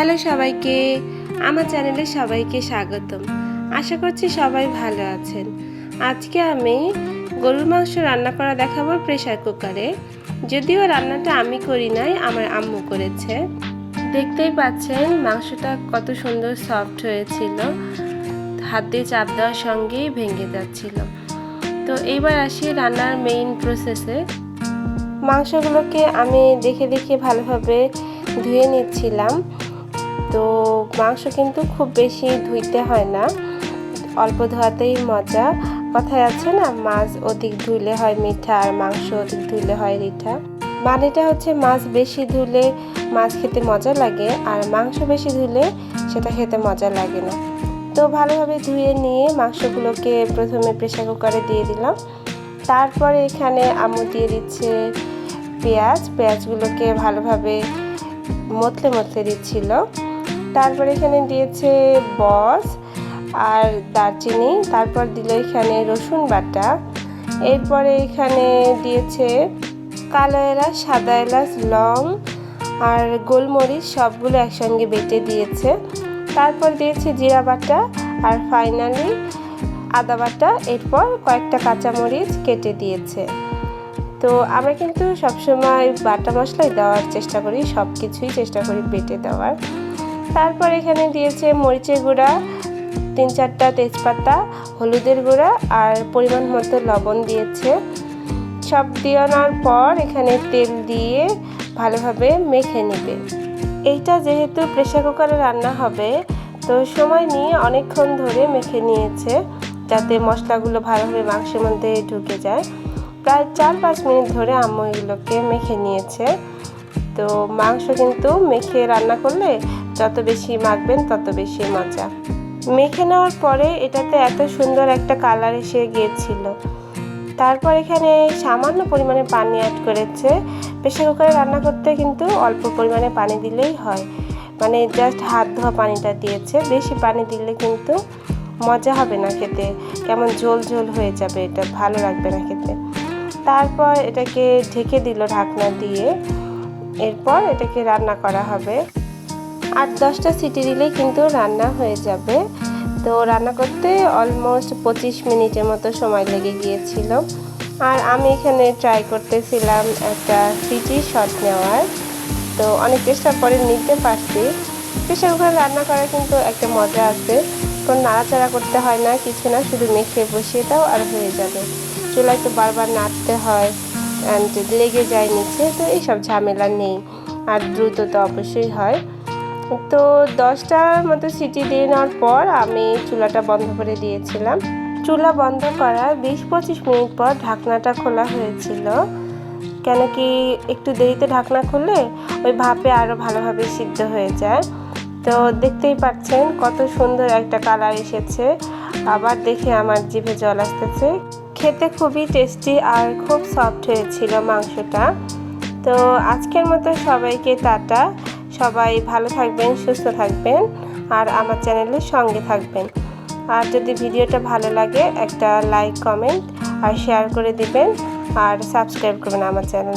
Hello সবাইকে, আমার চ্যানেলে সবাইকে স্বাগতম। আশা করছি সবাই ভালো আছেন। আজকে আমি গরুর মাংস রান্না করা দেখাবো প্রেশার কুকারে। যদিও রান্নাটা আমি করি নাই, আমার আম্মু করেছে। দেখতেই পাচ্ছেন মাংসটা কত সুন্দর সফট হয়েছিল। হাত দিয়ে চাপ দেওয়ার সঙ্গেই ভেঙে যাচ্ছিল। তো এইবার আসি রান্নার মেইন প্রসেসে মাংসগুলোকে আমি দেখে দেখে ভালোভাবে ধুয়ে নিচ্ছিলাম। তো মাংস কিন্তু খুব বেশি ধুইতে হয় না। অল্প ধোয়াতেই মজা। কথায় আছে না, মাছ অধিক ধুইলে হয় মিঠা আর মাংস অধিক ধুইলে হয় রিঠা। মানেটা হচ্ছে মাছ বেশি ধুলে মাছ খেতে মজা লাগে, আর মাংস বেশি ধুলে সেটা খেতে মজা লাগে না। তো ভালোভাবে ধুয়ে নিয়ে মাংসগুলোকে প্রথমে প্রেশার কুকারে দিয়ে দিলাম। তারপরে এখানে আমু দিয়ে দিচ্ছে পেঁয়াজ। পেঁয়াজগুলোকে ভালোভাবে মতলে মতলে দিচ্ছিল। তারপরে এখানে দিয়েছে বস আর দারচিনি, তারপর দিল এখানে রসুন বাটা। এরপরে এখানে দিয়েছে কালো এলাচ, সাদা এলাচ, লং আর গোলমরিচ, সবগুলো একসঙ্গে বেটে দিয়েছে। তারপর দিয়েছে জিরা বাটা আর ফাইনালি আদা বাটা, এরপর কয়েকটা কাঁচামরিচ কেটে দিয়েছে। তো আমরা কিন্তু সবসময় বাটা মশলাই দেওয়ার চেষ্টা করি সব কিছুই চেষ্টা করি বেটে দেওয়ার। তারপর এখানে দিয়েছে মরিচের গুঁড়া, তিন চারটা তেজপাতা, হলুদের গুঁড়া আর পরিমাণ মতো লবণ দিয়েছে। সব দেওয়ানোর পর এখানে তেল দিয়ে ভালোভাবে মেখে নেবে। এইটা যেহেতু প্রেশার কুকারে রান্না হবে, তো সময় নিয়ে অনেকক্ষণ ধরে মেখে নিয়েছে যাতে মশলাগুলো ভালোভাবে মাংসের মধ্যে ঢুকে যায়। প্রায় চার পাঁচ মিনিট ধরে আম্মু এগুলোকে মেখে নিয়েছে। তো মাংস কিন্তু মেখে রান্না করলে যত বেশি মাখবেন, তত বেশি মজা। মেখে নেওয়ার পরে এটাতে এত সুন্দর একটা কালার এসে গিয়েছিল। তারপর এখানে সামান্য পরিমাণে পানি অ্যাড করেছে। প্রেশার কুকারে রান্না করতে কিন্তু অল্প পরিমাণে পানি দিলেই হয়। মানে জাস্ট হাত ধোয়া পানিটা দিয়েছে। বেশি পানি দিলে কিন্তু মজা হবে না খেতে। কেমন ঝোল ঝোল হয়ে যাবে এটা, ভালো লাগবে না খেতে। তারপর এটাকে ঢেকে দিল ঢাকনা দিয়ে। এরপর এটাকে রান্না করা হবে। আট দশটা সিটি দিলেই কিন্তু রান্না হয়ে যাবে। তো রান্না করতে অলমোস্ট পঁচিশ মিনিটের মতো সময় লেগে গিয়েছিল। আর আমি এখানে ট্রাই করতেছিলাম একটা সিটি শট নেওয়ার। তো অনেক চেষ্টার পরে নিতে পারছি। প্রেশার কুকারে রান্না করা কিন্তু একটা মজা আছে। কোনো নাড়াচাড়া করতে হয় না, কিছু না, শুধু মেখে বসিয়ে দাও আর হয়ে যাবে। চুলায় তো বারবার নাড়তে হয় অ্যান্ড লেগে যায় নিচে, তো এইসব ঝামেলা নেই। আর দ্রুত তো অবশ্যই হয়। তো দশটার মতো সিটি দিয়ে নেওয়ার পর আমি চুলাটা বন্ধ করে দিয়েছিলাম। চুলা বন্ধ করার বিশ পঁচিশ মিনিট পর ঢাকনাটা খোলা হয়েছিল। কেন কি একটু দেরিতে ঢাকনা খুললে ওই ভাপে আরও ভালোভাবে সিদ্ধ হয়ে যায়। তো দেখতেই পাচ্ছেন কত সুন্দর একটা কালার এসেছে। আবার দেখে আমার জিভে জল আসতেছে। খেতে খুবই টেস্টি আর খুব সফট হয়েছিল মাংসটা। তো আজকের মতো সবাইকে টাটা। সবাই ভালো থাকবেন, সুস্থ থাকবেন আর আমার চ্যানেলের সঙ্গে থাকবেন। আর যদি ভিডিওটা ভালো লাগে, একটা লাইক, কমেন্ট আর শেয়ার করে দিবেন আর সাবস্ক্রাইব করবেন আমার চ্যানেল